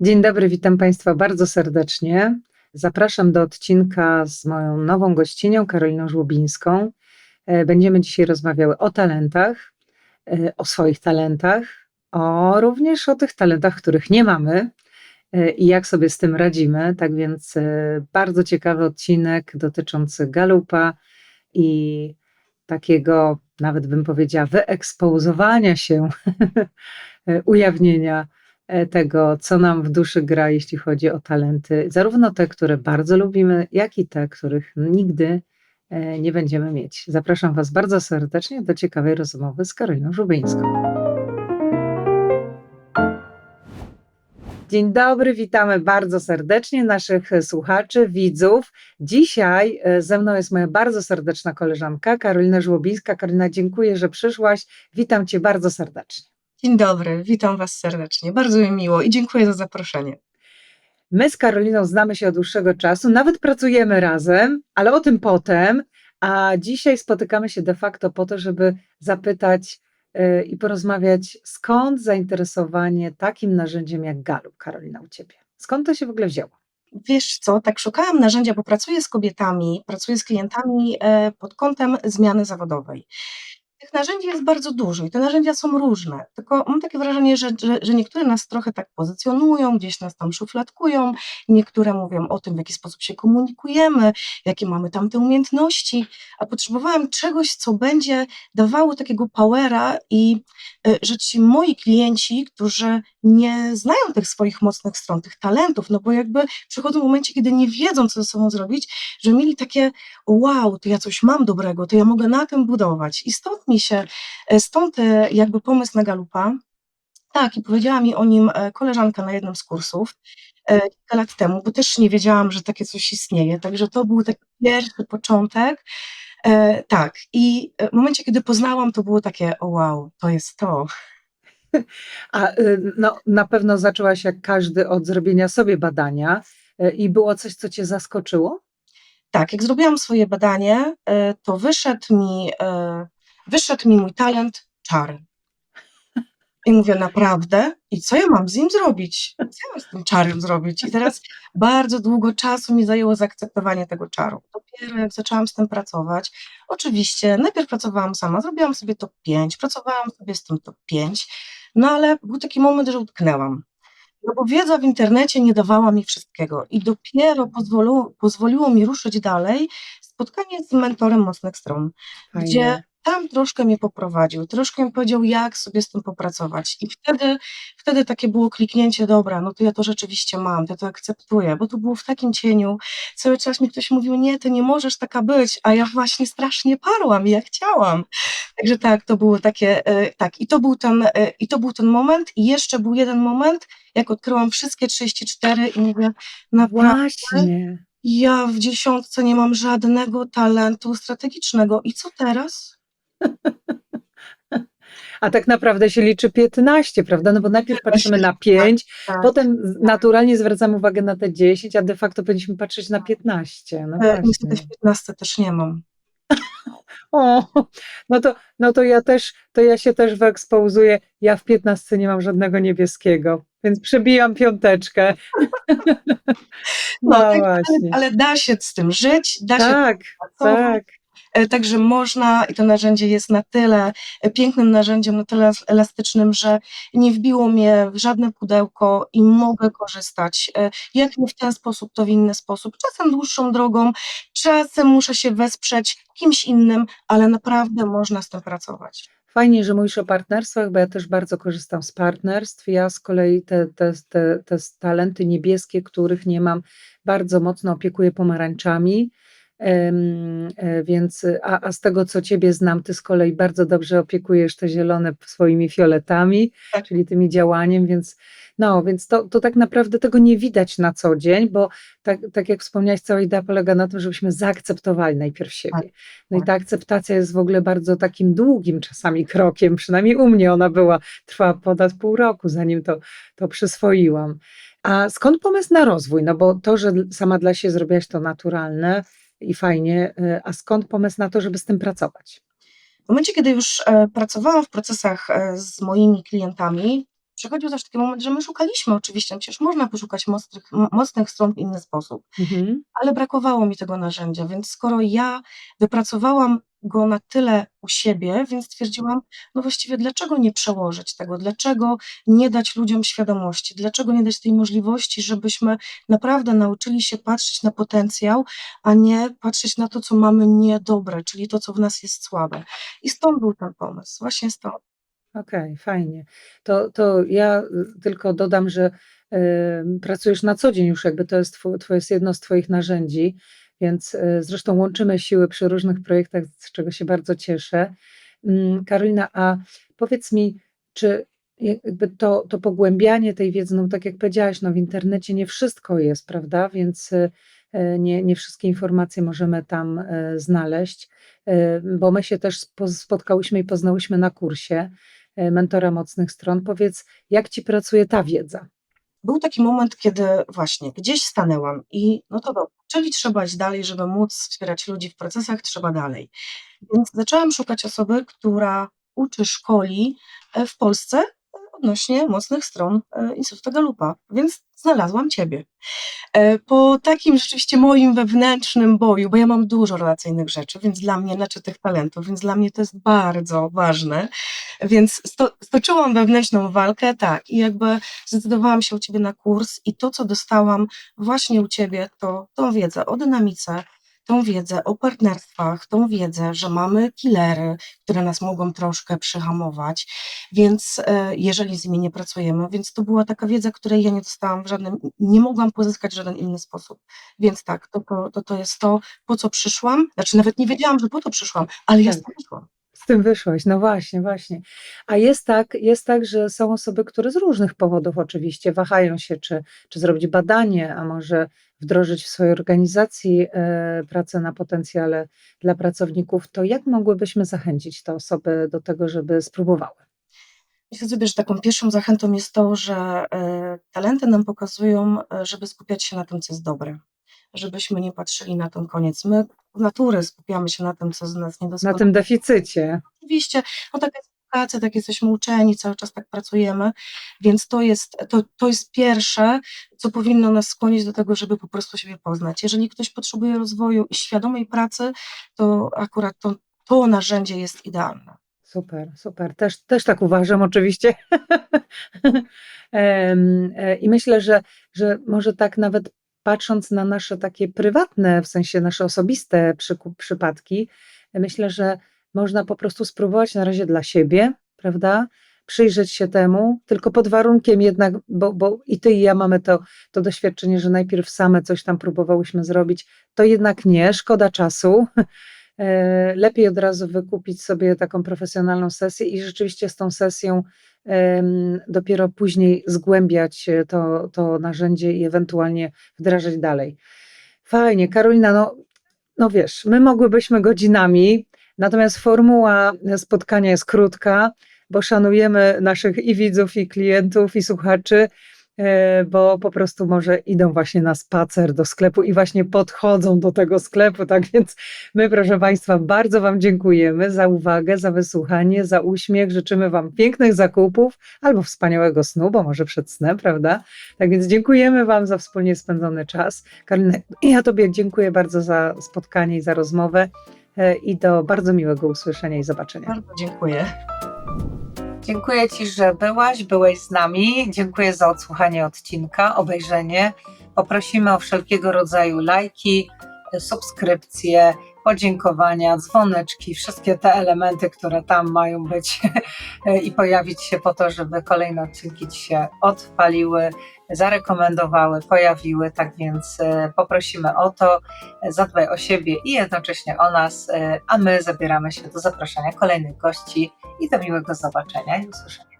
Dzień dobry, witam Państwa bardzo serdecznie. Zapraszam do odcinka z moją nową gościnią, Karoliną Żłobińską. E, Będziemy dzisiaj rozmawiały o talentach, e, o swoich talentach, o również o tych talentach, których nie mamy e, i jak sobie z tym radzimy. Tak więc bardzo ciekawy odcinek dotyczący galupa i takiego, nawet bym powiedziała, wyekspozowania się, ujawnienia tego, co nam w duszy gra, jeśli chodzi o talenty, zarówno te, które bardzo lubimy, jak i te, których nigdy e, nie będziemy mieć. Zapraszam Was bardzo serdecznie do ciekawej rozmowy z Karoliną Żubyńską. Dzień dobry, witamy bardzo serdecznie naszych e, słuchaczy, widzów. Dzisiaj e, ze mną jest moja bardzo serdeczna koleżanka Karolina Żłobińska. Karolina, dziękuję, że przyszłaś. Witam Cię bardzo serdecznie. Dzień dobry, witam Was serdecznie. Bardzo mi miło i dziękuję za zaproszenie. My z Karoliną znamy się od dłuższego czasu, nawet pracujemy razem, ale o tym potem. A dzisiaj spotykamy się de facto po to, żeby zapytać yy, i porozmawiać, skąd zainteresowanie takim narzędziem jak Galup, Karolina, u Ciebie? Skąd to się w ogóle wzięło? Wiesz co, tak szukałam narzędzia, bo pracuję z kobietami, pracuję z klientami e, pod kątem zmiany zawodowej. Tych narzędzi jest bardzo dużo i te narzędzia są różne, tylko mam takie wrażenie, że, że, że niektóre nas trochę tak pozycjonują, gdzieś nas tam szufladkują, niektóre mówią o tym, w jaki sposób się komunikujemy, jakie mamy tam te umiejętności, a potrzebowałam czegoś, co będzie dawało takiego powera i y, że ci moi klienci, którzy nie znają tych swoich mocnych stron, tych talentów, no bo jakby przychodzą w momencie, kiedy nie wiedzą, co ze sobą zrobić, że mieli takie wow, to ja coś mam dobrego, to ja mogę na tym budować. I stąd mi się, e, stąd e, jakby pomysł na Galupa. Tak, i powiedziała mi o nim e, koleżanka na jednym z kursów kilka lat temu, bo też nie wiedziałam, że takie coś istnieje. Także to był taki pierwszy początek. Tak, i w momencie, kiedy poznałam, to było takie, o wow, to jest to. A y, no, na pewno zaczęłaś jak każdy od zrobienia sobie badania i było coś, co Cię zaskoczyło? Tak, jak zrobiłam swoje badanie, to wyszedł mi, wyszedł mi mój talent czary. I mówię, naprawdę? I co ja mam z nim zrobić? Co ja mam z tym czarem zrobić? I teraz bardzo długo czasu mi zajęło zaakceptowanie tego czaru. Dopiero jak zaczęłam z tym pracować, oczywiście najpierw pracowałam sama, zrobiłam sobie top 5, pracowałam sobie z tym top 5, no ale był taki moment, że utknęłam. No bo wiedza w internecie nie dawała mi wszystkiego i dopiero pozwoliło, pozwoliło mi ruszyć dalej spotkanie z mentorem mocnych stron, gdzie Fajnie. Tam troszkę mnie poprowadził, troszkę mi powiedział, jak sobie z tym popracować. I wtedy, wtedy takie było kliknięcie, dobra, no to ja to rzeczywiście mam, ja to akceptuję, bo to było w takim cieniu. Cały czas mi ktoś mówił, nie, ty nie możesz taka być, a ja właśnie strasznie parłam i ja chciałam. Także tak, to było takie, e, tak, i to był ten, e, i to był ten moment, i jeszcze był jeden moment, jak odkryłam wszystkie 34 i mówię, naprawdę, Właśnie. ja w dziesiątce nie mam żadnego talentu strategicznego. I co teraz? A tak naprawdę się liczy 15, prawda? No bo najpierw patrzymy na Tak, 5, tak. potem z- naturalnie zwracamy uwagę na te 10, a de facto powinniśmy patrzeć na 15. No E, Niestety właśnie. w 15 też nie mam. O, no to, no to ja też, to ja się też wyekspozuję. Ja w 15 nie mam żadnego niebieskiego, więc przebijam piąteczkę. No, No tak, ale, właśnie. ale da się z tym żyć, da się Tak, pracować. tak. E, Także można i to narzędzie jest na tyle e, pięknym narzędziem, na tyle elas- elastycznym, że nie wbiło mnie w żadne pudełko i mogę korzystać. E, Jak nie w ten sposób, to w inny sposób. Czasem dłuższą drogą, czasem muszę się wesprzeć kimś innym, ale naprawdę można z tym pracować. Fajnie, że mówisz o partnerstwach, bo ja też bardzo korzystam z partnerstw. Ja z kolei te, te, te, te talenty niebieskie, których nie mam, bardzo mocno opiekuję pomarańczami. E, Więc, a, a z tego, co Ciebie znam, Ty z kolei bardzo dobrze opiekujesz te zielone swoimi fioletami, Tak. czyli tymi działaniem, więc no, więc to, to tak naprawdę tego nie widać na co dzień, bo tak, tak jak wspomniałaś, cała idea polega na tym, żebyśmy zaakceptowali najpierw siebie. No i tak. ta akceptacja jest w ogóle bardzo takim długim czasami krokiem, przynajmniej u mnie ona była, trwała ponad pół roku, zanim to, to przyswoiłam. A skąd pomysł na rozwój? No bo to, że sama dla siebie zrobiłaś to naturalne i fajnie, y, a skąd pomysł na to, żeby z tym pracować? W momencie, kiedy już e, pracowałam w procesach e, z moimi klientami, przychodził też taki moment, że my szukaliśmy oczywiście, przecież można poszukać mocnych, mocnych stron w inny sposób, Mhm. ale brakowało mi tego narzędzia, więc skoro ja wypracowałam go na tyle u siebie, więc stwierdziłam, no właściwie dlaczego nie przełożyć tego, dlaczego nie dać ludziom świadomości, dlaczego nie dać tej możliwości, żebyśmy naprawdę nauczyli się patrzeć na potencjał, a nie patrzeć na to, co mamy niedobre, czyli to, co w nas jest słabe. I stąd był ten pomysł, właśnie stąd. Okej, fajnie. To, to ja y, tylko dodam, że y, pracujesz na co dzień już, jakby to jest, to jest jedno z Twoich narzędzi, więc y, zresztą łączymy siły przy różnych projektach, z czego się bardzo cieszę. Mm, Karolina, a powiedz mi, czy jakby to, to pogłębianie tej wiedzy, no tak jak powiedziałaś, no w internecie nie wszystko jest, prawda? Więc y, y, nie, nie wszystkie informacje możemy tam znaleźć, bo my się też spo- spotkałyśmy i poznałyśmy na kursie mentora mocnych stron. Powiedz, jak ci pracuje ta wiedza? Był taki moment, kiedy właśnie gdzieś stanęłam i no to dobra, czyli trzeba iść dalej, żeby móc wspierać ludzi w procesach, trzeba dalej. Więc zaczęłam szukać osoby, która uczy, szkoli e, w Polsce odnośnie mocnych stron e, Instytutu Galupa, więc znalazłam Ciebie. E, Po takim rzeczywiście moim wewnętrznym boju, bo ja mam dużo relacyjnych rzeczy, więc dla mnie, znaczy tych talentów, więc dla mnie to jest bardzo ważne, więc sto, stoczyłam wewnętrzną walkę, tak, i jakby zdecydowałam się u Ciebie na kurs i to, co dostałam właśnie u Ciebie, to tą wiedzę o dynamice, tą wiedzę o partnerstwach, tą wiedzę, że mamy killery, które nas mogą troszkę przyhamować, więc e, jeżeli z nimi nie pracujemy, więc to była taka wiedza, której ja nie dostałam w żadnym, nie mogłam pozyskać w żaden inny sposób. Więc tak, to, to, to, to jest to, po co przyszłam, znaczy nawet nie wiedziałam, że po to przyszłam, ale ja Tak. tym przyszłam. Z tym wyszłaś, no właśnie, właśnie. A jest tak, jest tak, że są osoby, które z różnych powodów oczywiście wahają się, czy, czy zrobić badanie, a może wdrożyć w swojej organizacji e, pracę na potencjale dla pracowników. To jak mogłybyśmy zachęcić te osoby do tego, żeby spróbowały? Myślę sobie, że taką pierwszą zachętą jest to, że e, talenty nam pokazują, e, żeby skupiać się na tym, co jest dobre. Żebyśmy nie patrzyli na ten koniec. My natury skupiamy się na tym, co z nas nie Na tym deficycie. Oczywiście, no taka jest edukacja, tak jesteśmy uczeni, cały czas tak pracujemy, więc to jest, to, to jest pierwsze, co powinno nas skłonić do tego, żeby po prostu siebie poznać. Jeżeli ktoś potrzebuje rozwoju i świadomej pracy, to akurat to, to narzędzie jest idealne. Super, super. Też, też tak uważam, oczywiście. E, I myślę, że, że może tak nawet patrząc na nasze takie prywatne, w sensie nasze osobiste przyku- przypadki, myślę, że można po prostu spróbować na razie dla siebie, prawda? Przyjrzeć się temu, tylko pod warunkiem jednak, bo, bo i ty i ja mamy to, to doświadczenie, że najpierw same coś tam próbowałyśmy zrobić, to jednak nie, szkoda czasu. E, lepiej od razu wykupić sobie taką profesjonalną sesję i rzeczywiście z tą sesją dopiero później zgłębiać e, to, to narzędzie i ewentualnie wdrażać dalej. Fajnie, Karolina, no, no wiesz, my mogłybyśmy godzinami, natomiast formuła spotkania jest krótka, bo szanujemy naszych i widzów, i klientów, i słuchaczy, bo po prostu może idą właśnie na spacer do sklepu i właśnie podchodzą do tego sklepu, tak więc My, proszę Państwa, bardzo Wam dziękujemy za uwagę, za wysłuchanie, za uśmiech. Życzymy Wam pięknych zakupów albo wspaniałego snu, bo może przed snem, prawda? Tak więc dziękujemy Wam za wspólnie spędzony czas. Karolina, ja Tobie dziękuję bardzo za spotkanie i za rozmowę e, i do bardzo miłego usłyszenia i zobaczenia. Bardzo dziękuję. Dziękuję Ci, że byłaś, byłeś z nami. Dziękuję za odsłuchanie odcinka, obejrzenie. Poprosimy o wszelkiego rodzaju lajki, subskrypcje, podziękowania, dzwoneczki, wszystkie te elementy, które tam mają być i pojawić się po to, żeby kolejne odcinki Ci się odpaliły, zarekomendowały, pojawiły. Tak więc e, poprosimy o to. Zadbaj o siebie i jednocześnie o nas, e, a my zabieramy się do zapraszania kolejnych gości i do miłego zobaczenia i usłyszenia.